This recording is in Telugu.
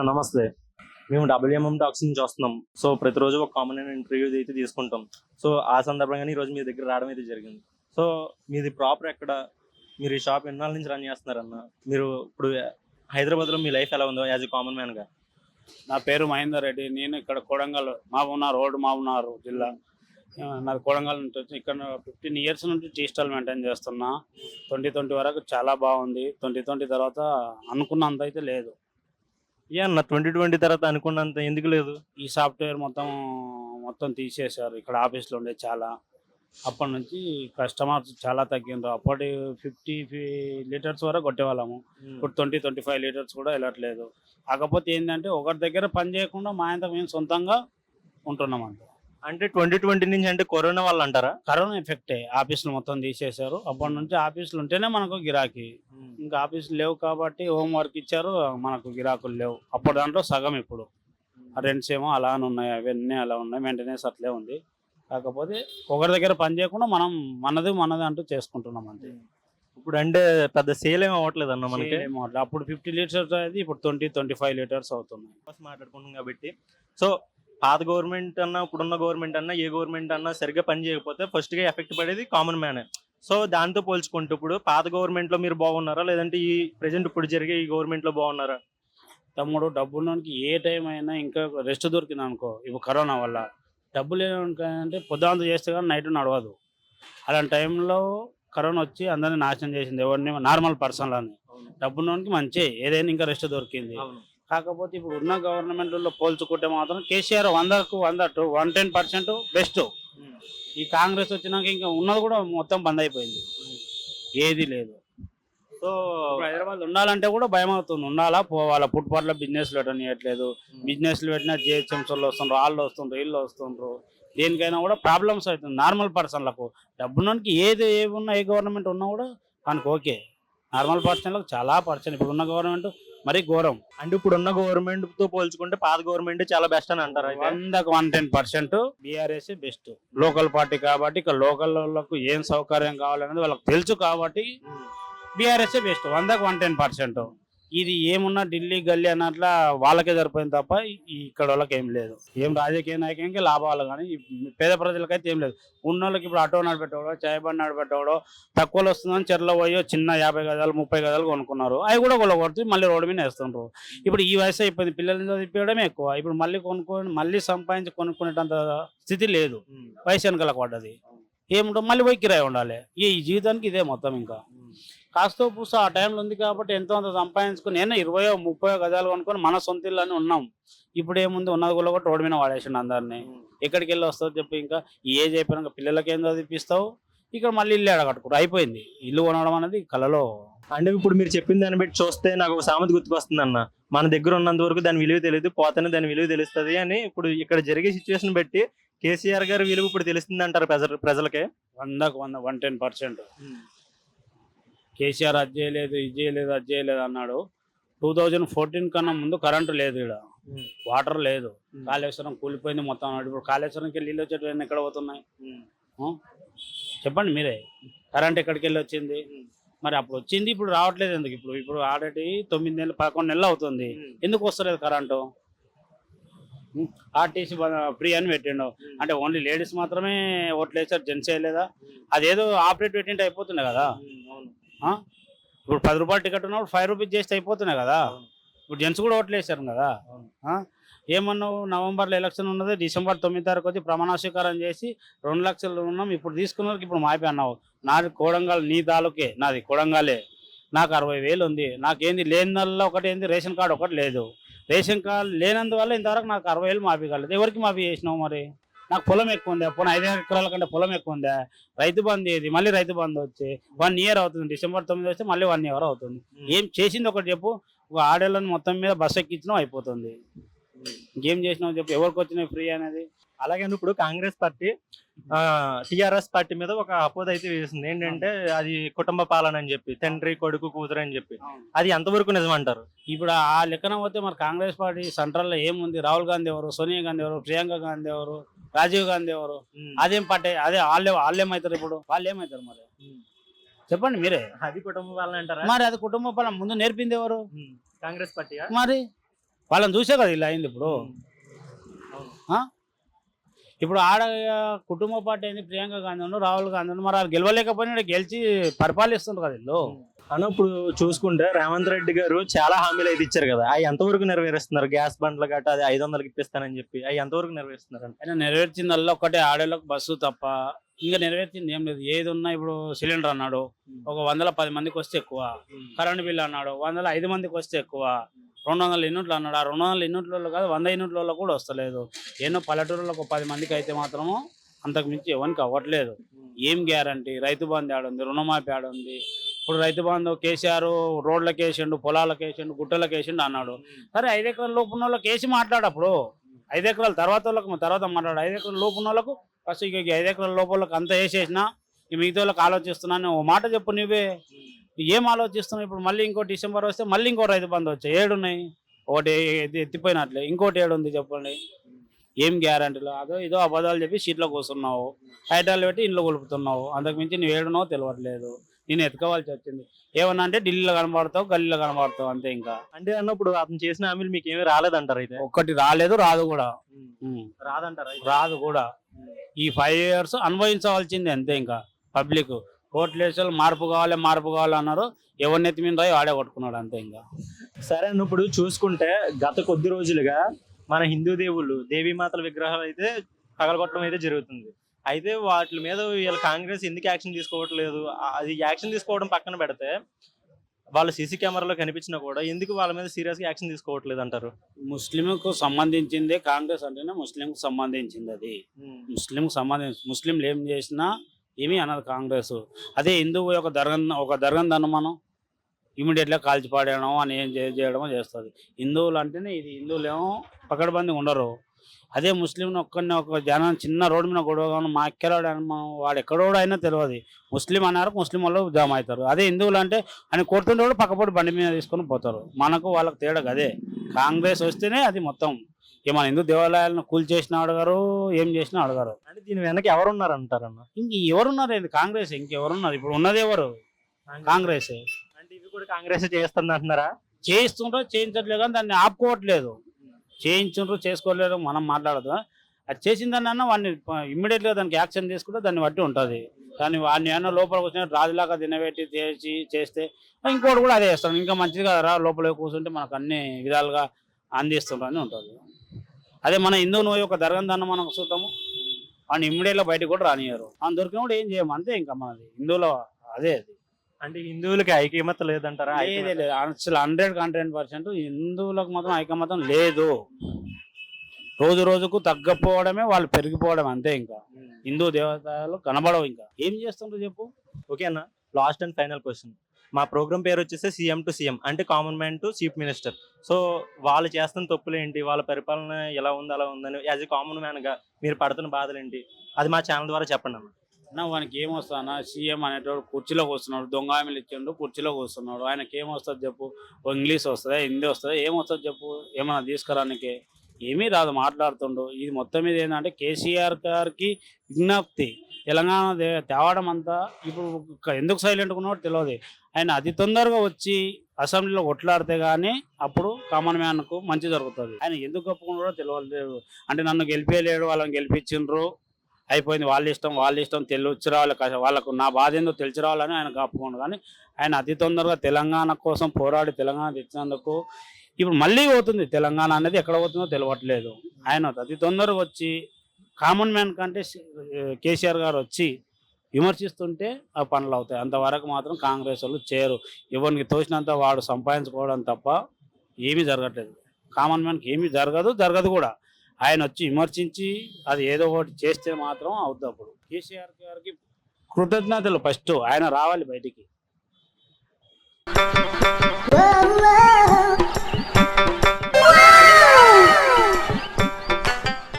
అన్న నమస్తే. మేము డబ్ల్యూఎంఎం టాక్స్ నుంచి వస్తున్నాం. సో ప్రతిరోజు ఒక కామన్ ఇంటర్వ్యూ అయితే తీసుకుంటాం. సో ఆ సందర్భంగానే ఈరోజు మీ దగ్గర రావడం అయితే జరిగింది. సో మీది ప్రాపర్ ఎక్కడ? మీరు ఈ షాప్ ఎన్నాళ్ళ నుంచి రన్ చేస్తున్నారన్న? మీరు ఇప్పుడు హైదరాబాద్లో మీ లైఫ్ ఎలా ఉందో యాజ్ ఎ కామన్ మ్యాన్గా నా పేరు మహేందర్ రెడ్డి. నేను ఇక్కడ కొడంగల్ మామూనార్ రోడ్ మామూనార్ జిల్లా. ఆ, నాది కొడంగల్ నుంచి వచ్చి ఇక్కడ ఫిఫ్టీన్ ఇయర్స్ నుంచి టీ స్టాల్ మెయింటైన్ చేస్తున్నా. ట్వంటీ ట్వంటీ వరకు చాలా బాగుంది. ట్వంటీ ట్వంటీ తర్వాత అనుకున్నంత అయితే లేదు. ఏ అన్న ట్వంటీ ట్వంటీ తర్వాత అనుకున్నంత ఎందుకు లేదు? ఈ సాఫ్ట్వేర్ మొత్తం మొత్తం తీసేశారు. ఇక్కడ ఆఫీస్లో ఉండే చాలా. అప్పటి నుంచి కస్టమర్స్ చాలా తగ్గిండ్రు. అప్పటి ఫిఫ్టీ లీటర్స్ వరకు కొట్టేవాళ్ళము. ఇప్పుడు ట్వంటీ ట్వంటీ ఫైవ్ లీటర్స్ కూడా వెళ్ళట్లేదు. కాకపోతే ఏంటంటే ఒకరి దగ్గర పని చేయకుండా మా ఇంత మేము సొంతంగా ఉంటున్నాం అంతే అంటే ట్వంటీ ట్వంటీ నుంచి అంటే కరోనా వాళ్ళు అంటారా? కరోనా ఎఫెక్టే. ఆఫీసులు మొత్తం తీసేశారు. అప్పటి నుంచి ఆఫీసులు ఉంటేనే మనకు గిరాకీ. ఇంకా ఆఫీసులు లేవు కాబట్టి హోమ్ వర్క్ ఇచ్చారు మనకు గిరాకులు లేవు. అప్పుడు దాంట్లో సగం ఇప్పుడు. రెంట్స్ ఏమో అలానే ఉన్నాయి అవన్నీ అలా ఉన్నాయి. మెయింటెనెన్స్ అట్లే ఉంది. కాకపోతే ఒకరి దగ్గర పని చేయకుండా మనం మనది మనది అంటూ చేసుకుంటున్నాం అంతే. ఇప్పుడు అంటే పెద్ద సేల్ ఏమి అవ్వట్లేదు అన్న మనకి. అప్పుడు ఫిఫ్టీ లీటర్స్ అయితే ఇప్పుడు ట్వంటీ ట్వంటీ ఫైవ్ లీటర్స్ అవుతున్నాయి. మాట్లాడుకుంటున్నాం కాబట్టి. సో పాత గవర్నమెంట్ అన్నా ఇప్పుడున్న గవర్నమెంట్ అన్నా ఏ గవర్నమెంట్ అన్నా సరిగ్గా పని చేయకపోతే ఫస్ట్గా ఎఫెక్ట్ పడేది కామన్ మ్యాన్ సో దాంతో పోల్చుకుంటూ ఇప్పుడు పాత గవర్నమెంట్లో మీరు బాగున్నారా? లేదంటే ఈ ప్రెసెంట్ ఇప్పుడు జరిగే ఈ గవర్నమెంట్లో బాగున్నారా? తమ్ముడు డబ్బులోనికి ఏ టైం అయినా ఇంకా రెస్ట్ దొరికింది అనుకో ఇప్పుడు కరోనా వల్ల. డబ్బులు అంటే పొద్దుంత చేస్తే కానీ నైట్ నడవదు. అలాంటి టైంలో కరోనా వచ్చి అందరిని నాశనం చేసింది ఎవరిని? నార్మల్ పర్సన్లని డబ్బులోనికి మంచి ఏదైనా ఇంకా రెస్ట్ దొరికింది. కాకపోతే ఇప్పుడు ఉన్న గవర్నమెంట్లో పోల్చుకుంటే మాత్రం కేసీఆర్ వందకు వంద వన్ టెన్ పర్సెంట్ బెస్ట్. ఈ కాంగ్రెస్ వచ్చినాక ఇంకా ఉన్నది కూడా మొత్తం బంద్ అయిపోయింది. ఏది లేదు. సో హైదరాబాద్ ఉండాలంటే కూడా భయం అవుతుంది. ఉండాలా? పోవాలా? ఫుట్పాత్లో బిజినెస్ పెట్టనియట్లేదు బిజినెస్లు పెట్టినా జిహెచ్ఎంసీలు వస్తుండ్రు వాళ్ళు వస్తుండ్రు వీళ్ళు వస్తుండ్రు. దేనికైనా కూడా ప్రాబ్లమ్స్ అవుతుంది. నార్మల్ పర్సన్లకు. డబ్బునోనికి ఏది ఉన్నా ఏ గవర్నమెంట్ ఉన్నా కూడా మనకు ఓకే. నార్మల్ పర్సన్లకు చాలా పర్సన్. ఇప్పుడు ఉన్న గవర్నమెంట్ మరీ ఘోరం. అంటే ఇప్పుడున్న గవర్నమెంట్తో పోల్చుకుంటే పాత గవర్నమెంట్ చాలా బెస్ట్ అని అంటారు వందకు one ten percent BRS best. Local party కాబట్టి ఇక్కడ లోకల్ వాళ్ళకు ఏం సౌకర్యం కావాలనేది వాళ్ళకి తెలుసు కాబట్టి బీఆర్ఎస్ బెస్ట్. వందకు వన్ టెన్ పర్సెంట్. ఇది ఏమున్నా ఢిల్లీ గల్లీ అన్నట్లా వాళ్ళకే సరిపోయింది తప్ప ఇక్కడ వాళ్ళకి ఏం లేదు. ఏం రాజకీయ నాయకునికి లాభాలు కానీ పేద ప్రజలకైతే ఏం లేదు. ఉన్న వాళ్ళకి ఇప్పుడు ఆటో నడిపెట్టవాడో చాయ్ బండి నడిపెట్టవాడో తక్కువలో వస్తుందని చెర్లో పోయో చిన్న యాభై గదాలు ముప్పై గదాలు కొనుక్కున్నారు. అవి కూడా కొలగొడుతూ మళ్ళీ రోడ్డు మీద వేస్తుండ్రు. ఇప్పుడు ఈ వయసు అయిపోయింది. పిల్లల్ని చదివించడమే ఎక్కువ. ఇప్పుడు మళ్ళీ కొనుక్కొని మళ్ళీ సంపాదించి కొనుక్కునేటంత స్థితి లేదు. వయసు వెనకాలకు పడ్డది. ఏముంటో మళ్ళీ పోయి కిరాయి ఉండాలి. ఈ జీవితానికి ఇదే మొత్తం ఇంకా. కాస్తో పూస ఆ టైంలో ఉంది కాబట్టి ఎంతో అంత సంపాదించుకుని నేను ఇరవయో ముప్పయో గదాలు కొనుక్కొని మన సొంత ఇల్లు ఉన్నాం. ఇప్పుడు ఏముంది? ఉన్నది కూడా ఒకటి రోడ్డు మీద వాడేసిండు అందరినీ. ఎక్కడికి వెళ్ళి వస్తావు చెప్పి ఇంకా? ఏజ్ అయిపోయినాక పిల్లలకి ఏం చదివిపిస్తావు? ఇక్కడ మళ్ళీ ఇల్లు అడగట్టుకోరు అయిపోయింది. ఇల్లు కొనడం అనేది కళలో అంటే ఇప్పుడు మీరు చెప్పిన దాన్ని బట్టి చూస్తే నాకు ఒక సామెత గుర్తుకొస్తుంది అన్న. మన దగ్గర ఉన్నంత వరకు దాని విలువ తెలియదు పోతేనే దాని విలువ తెలుస్తుంది అని ఇప్పుడు ఇక్కడ జరిగే సిచ్యువేషన్ బట్టి కేసీఆర్ గారి విలువ ఇప్పుడు తెలుస్తుంది అంటారు ప్రజల ప్రజలకే. వందకు వంద వన్ టెన్ పర్సెంట్ కేసీఆర్ అది చేయలేదు ఇది చేయలేదు అది చేయలేదు అన్నాడు. టూ థౌజండ్ ఫోర్టీన్ కన్నా ముందు కరెంటు లేదు ఇక్కడ వాటర్ లేదు. కాళేశ్వరం కూలిపోయింది మొత్తం అన్నాడు. ఇప్పుడు కాళేశ్వరంకి నీళ్ళు వచ్చేటివన్నీ ఎక్కడ పోతున్నాయి? చెప్పండి మీరే. కరెంట్ ఎక్కడికి వెళ్ళి వచ్చింది మరి అప్పుడు వచ్చింది ఇప్పుడు రావట్లేదు ఎందుకు? ఇప్పుడు ఇప్పుడు ఆల్రెడీ తొమ్మిది నెలలు పదకొండు నెలలు అవుతుంది. ఎందుకు వస్తలేదు కరెంటు ఆర్టీసీ ఫ్రీ అని పెట్టిండు. అంటే ఓన్లీ లేడీస్ మాత్రమే ఓట్లు వేసారు జెంట్స్ వేయలేదా? అదేదో ఆపరేట్ పెట్టింటే అయిపోతుండే కదా? ఇప్పుడు పది రూపాయలు టికెట్ ఉన్నప్పుడు ఫైవ్ రూపీస్ చేస్తే అయిపోతున్నాయి కదా. ఇప్పుడు జెంట్స్ కూడా ఓట్లు వేసారు కదా? ఏమన్నావు? నవంబర్లో ఎలక్షన్ ఉన్నది డిసెంబర్ తొమ్మిది తారీఖు వచ్చి ప్రమాణ స్వీకారం చేసి రెండు లక్షలు ఉన్నాం. ఇప్పుడు తీసుకున్నకి ఇప్పుడు మాపి అన్నావు. నాది కోడంగల్ నీ తాలూకే. నాది కోడంగాలే. నాకు అరవై వేలు ఉంది. నాకేంది? లేనిదల్లా ఒకటి ఏంది? రేషన్ కార్డు ఒకటి లేదు. రేషన్ కార్డు లేనందువల్ల ఇంతవరకు నాకు అరవై వేలు మాఫీ కాలేదు. ఎవరికి మాఫీ చేసినావు మరి? నాకు పొలం ఎక్కువ ఉందా. పోనీ ఐదు ఎకరాల కంటే పొలం ఎక్కువ ఉందా. రైతు బంధు ఏది? మళ్ళీ రైతు బంధు వచ్చి వన్ ఇయర్ అవుతుంది. డిసెంబర్ తొమ్మిది వస్తే మళ్ళీ వన్ ఇయర్ అవుతుంది. ఏం చేసింది ఒకటి చెప్పు. ఒక ఆడేళ్ళని మొత్తం మీద బస్ ఎక్కించినావు అయిపోతుంది. ఇంకేం చేసినావు చెప్పు? ఎవరికి వచ్చినాయి ఫ్రీ అనేది? అలాగే ఇప్పుడు కాంగ్రెస్ పార్టీ టిఆర్ఎస్ పార్టీ మీద ఒక అపోజ్ అయితే వేసింది. ఏంటంటే అది కుటుంబ పాలన అని చెప్పి తండ్రి కొడుకు కూతురు అని చెప్పి. అది ఎంతవరకు నిజమంటారు? ఇప్పుడు ఆ లెక్కన పోతే మరి కాంగ్రెస్ పార్టీ సెంట్రల్లో ఏముంది? రాహుల్ గాంధీ ఎవరు? సోనియా గాంధీ ఎవరు? ప్రియాంక గాంధీ ఎవరు? రాజీవ్ గాంధీ ఎవరు? అదేం పార్టీ అదే వాళ్ళే వాళ్ళు ఏమవుతారు ఇప్పుడు. వాళ్ళు ఏమవుతారు మరి? చెప్పండి మీరే. అది కుటుంబ పాలన అంటారా? మరి అది కుటుంబ పాలన ముందు నేర్పింది ఎవరు? కాంగ్రెస్ పార్టీ మరి? వాళ్ళని చూసే కదా ఇలా అయింది ఇప్పుడు. ఆ? ఇప్పుడు ఆడ కుటుంబ పార్టీ అయింది ప్రియాంక గాంధీ రాహుల్ గాంధీ. మరి వాళ్ళు గెలవలేకపోయినా గెలిచి పరిపాలిస్తుండ్రు కదా వీళ్ళు. అన్న ఇప్పుడు చూసుకుంటే రేవంత్ రెడ్డి గారు చాలా హామీలు అయితే ఇచ్చారు కదా. అవి ఎంతవరకు నెరవేరుస్తున్నారు? గ్యాస్ బండ్లు గట్ట అది ఐదు వందలకి ఇప్పిస్తానని చెప్పి అవి ఎంతవరకు నెరవేరుస్తున్నారు అంటే ఆయన నెరవేర్చిందల్లా ఒకటే ఆడేళ్ళకి బస్సు తప్ప ఇంకా నెరవేర్చింది ఏం లేదు. ఏది ఉన్నా ఇప్పుడు సిలిండర్ అన్నాడు ఒక వందల పది మందికి వస్తే ఎక్కువ. కరెంట్ బిల్ అన్నాడు వందల ఐదు మందికి వస్తే ఎక్కువ. రెండు వందల యూనిట్లు అన్నాడు ఆ రెండు వందల యూనిట్లలో కాదు వంద యూనిట్లలో కూడా వస్తలేదు. ఎన్నో పల్లెటూరులో ఒక పది మందికి అయితే మాత్రము అంతకు మించి ఎవరికి అవ్వట్లేదు. ఏం గ్యారంటీ? రైతు బంధు ఆడుంది రుణమాఫీ ఆడుంది. ఇప్పుడు రైతు బంధు కేసీఆర్ రోడ్లకు వేసిండు పొలాలకు వేసిండు గుట్టలకు వేసిండు అన్నాడు. సరే ఐదు ఎకరాల లోపు ఉన్న వాళ్ళకి వేసి మాట్లాడప్పుడు ఐదు ఎకరాల తర్వాత వాళ్ళకి తర్వాత మాట్లాడు. ఐదు ఎకరాల లోపు ఉన్న వాళ్ళకు ఫస్ట్ ఇక ఐదు ఎకరాల లోపలకు అంత అంతా వేసేసినా ఈ మిగతా వాళ్ళకి ఆలోచిస్తున్నాను ఓ మాట చెప్పు నువ్వే. ఏం ఆలోచిస్తున్నావు? ఇప్పుడు మళ్ళీ ఇంకో డిసెంబర్ వస్తే మళ్ళీ ఇంకో రైతు బంధు వచ్చాయి. ఏడు ఉన్నాయి ఒకటి ఎత్తి- ఎత్తిపోయినట్లే. ఇంకోటి ఏడు ఉంది చెప్పండి. ఏం గ్యారంటీలో అదో ఇదో అబద్ధాలు చెప్పి సీట్లో కూర్చున్నావు. హైటాలు పెట్టి ఇంట్లో కొలుపుతున్నావు. అంతకు మించి నువ్వు ఏడునో తెలియట్లేదు నేను ఎత్తుకోవాల్సి వచ్చింది. ఏమన్నా అంటే ఢిల్లీలో కనబడతావు గల్లీలో కనబడతావు అంతే ఇంకా. అంటే అన్నప్పుడు అతను చేసిన హామీలు మీకు ఏమీ రాలేదంటారు అయితే? ఒక్కటి రాలేదు రాదు కూడా. రాదంటారా? రాదు కూడా. ఈ ఫైవ్ ఇయర్స్ అనుభవించవలసింది అంతే ఇంకా పబ్లిక్. ఓట్లు వేసే వాళ్ళు మార్పు కావాలి మార్పు కావాలి అన్నారు. ఎవరిని మీద రాయి వాడే కొట్టుకున్నాడు అంతే ఇంకా. సరే ఇప్పుడు చూసుకుంటే గత కొద్ది రోజులుగా మన హిందూ దేవుళ్ళు దేవీమాతల విగ్రహాలు అయితే పగలగొట్టడం అయితే జరుగుతుంది. అయితే వాటి మీద వీళ్ళ కాంగ్రెస్ ఎందుకు యాక్షన్ తీసుకోవట్లేదు? అది యాక్షన్ తీసుకోవడం పక్కన పెడితే వాళ్ళు సీసీ కెమెరాలో కనిపించినా కూడా ఎందుకు వాళ్ళ మీద సీరియస్గా యాక్షన్ తీసుకోవట్లేదు అంటారు? ముస్లింకు సంబంధించిందే కాంగ్రెస్ అంటేనే ముస్లింకు సంబంధించింది అది. ముస్లింకు సంబంధించి ముస్లింలు ఏం చేసినా ఏమీ అనదు కాంగ్రెస్. అదే హిందువు ఒక దర్గన్ ఒక దర్గన్ మనం ఇమీడియట్గా కాల్చిపాడేయడం అని ఏం చేయడమో చేస్తుంది. హిందువులు అంటేనే ఇది హిందువులేమో పకడ్బందీ ఉండరు. అదే ముస్లింని ఒక్కరిని ఒక జనం చిన్న రోడ్డు మీద గొడవ మా మనం వాడు ఎక్కడో అయినా తెలియదు ముస్లిం అన్నారు ముస్లిం వాళ్ళు జామ అవుతారు. అదే హిందువులు అంటే అని కొడుతుంటే కూడా పక్కపొడి బండి మీద తీసుకొని పోతారు. మనకు వాళ్ళకి తేడా అదే కాంగ్రెస్ వస్తేనే అది మొత్తం. ఇక మన హిందూ దేవాలయాలను కూల్ చేసిన అడగారు ఏం చేసినా అడగారు అంటే దీని వెనక ఎవరున్నారు అంటారన్న ఇంక ఎవరున్నారు ఇది కాంగ్రెస్ ఇంకెవరున్నారు ఇప్పుడు ఉన్నది ఎవరు? కాంగ్రెస్. అంటే ఇవి కూడా కాంగ్రెస్ చేస్తుంది అంటున్నారా చేయిస్తుండ్రో చేయించట్లేదు కానీ దాన్ని ఆపుకోవట్లేదు. చేయించుండ్రు చేసుకోలేరు మనం మాట్లాడదు. అది చేసిన దాన్ని అన్న వాడిని ఇమ్మీడియట్గా దానికి యాక్షన్ తీసుకుంటే దాన్ని బట్టి ఉంటుంది. కానీ వాడిని ఏమన్నా లోపలికి వచ్చిన రాజులాగా తినబెట్టి చేసి చేస్తే ఇంకోటి కూడా అదే చేస్తాడు. ఇంకా మంచిది కదా రా లోపల కూర్చుంటే మనకు అన్ని విధాలుగా అందిస్తుండ్రు అని ఉంటుంది. అదే మన హిందువు నువ్వు ఒక దర్గందన్న మనం చూద్దాము. వాడిని ఇమ్మీడియట్గా బయటకు కూడా రానియరు అని దొరికినప్పుడు ఏం చేయము అంతే ఇంకా మనది. హిందువులో అదే అది. అంటే హిందువులకి ఐక్యమత లేదంటారా? లేదే లేదు. అసలు హండ్రెడ్ హండ్రెడ్ పర్సెంట్ హిందువులకు మాత్రం ఐకమతం లేదు. రోజు రోజుకు తగ్గపోవడమే వాళ్ళు పెరిగిపోవడం అంతే ఇంకా. హిందూ దేవతలు కనబడవు ఇంకా. ఏం చేస్తుండ్రు చెప్పు? ఓకే అన్న. Last and final question. మా ప్రోగ్రామ్ పేరు వచ్చేసి సీఎం టు సీఎం అంటే common man to chief minister. So వాళ్ళు చేస్తున్న తప్పులు ఏంటి వాళ్ళ పరిపాలన ఎలా ఉంది? అలా ఉందని యాజ్ ఎ కామన్ మ్యాన్గా మీరు పడుతున్న బాధలు ఏంటి అది మా ఛానల్ ద్వారా చెప్పండి అన్న. అన్న వానికి ఏమొస్తానా సీఎం అనేటోడు కుర్చీలో వస్తున్నాడు దొంగ ఆమెలు ఇచ్చిండు కుర్చీలో వస్తున్నాడు. ఆయనకి ఏమొస్తుంది చెప్పు? ఓ ఇంగ్లీష్ వస్తుందా? హిందీ వస్తుందా? ఏమొస్తుంది చెప్పు? ఏమన్నా తీసుకురానికి? ఏమీ రాదు మాట్లాడుతుండు. ఇది మొత్తం మీద ఏంటంటే కేసీఆర్ గారికి విజ్ఞప్తి. తెలంగాణ దే- తేవడం అంతా ఇప్పుడు ఎందుకు సైలెంట్ ఉన్నాడు తెలియదు ఆయన అతి తొందరగా వచ్చి అసెంబ్లీలో కొట్లాడితే కానీ అప్పుడు కామన్ మ్యాన్కు మంచి జరుగుతుంది. ఆయన ఎందుకు ఒప్పుకున్నాడో తెలియలేదు అంటే నన్ను గెలిపేయలేడు వాళ్ళని గెలిపించిండ్రు అయిపోయింది. వాళ్ళ ఇష్టం వాళ్ళ ఇష్టం తెలిసి రావాలి. వాళ్ళకు నా బాధ ఏందో తెలిసి రావాలని ఆయన కప్పుకోండు కానీ ఆయన అతి తొందరగా తెలంగాణ కోసం పోరాడి తెలంగాణ తెచ్చినందుకు ఇప్పుడు మళ్ళీ పోతుంది. తెలంగాణ అనేది ఎక్కడ పోతుందో తెలియట్లేదు ఆయన అతి తొందరగా వచ్చి కామన్ మ్యాన్ కంటే కేసీఆర్ గారు వచ్చి విమర్శిస్తుంటే ఆ పనులు అవుతాయి. అంతవరకు మాత్రం కాంగ్రెస్ వాళ్ళు చేయరు ఎవరికి తోచినంత వాడు సంపాదించుకోవడం తప్ప ఏమీ జరగట్లేదు. కామన్ మ్యాన్కి ఏమీ జరగదు జరగదు కూడా. ఆయన వచ్చి విమర్శించి అది ఏదో ఒకటి చేస్తే మాత్రం అవుతుంది అప్పుడు. కేసీఆర్ గారికి కృతజ్ఞతలు ఫస్ట్. ఆయన రావాలి బయటికి.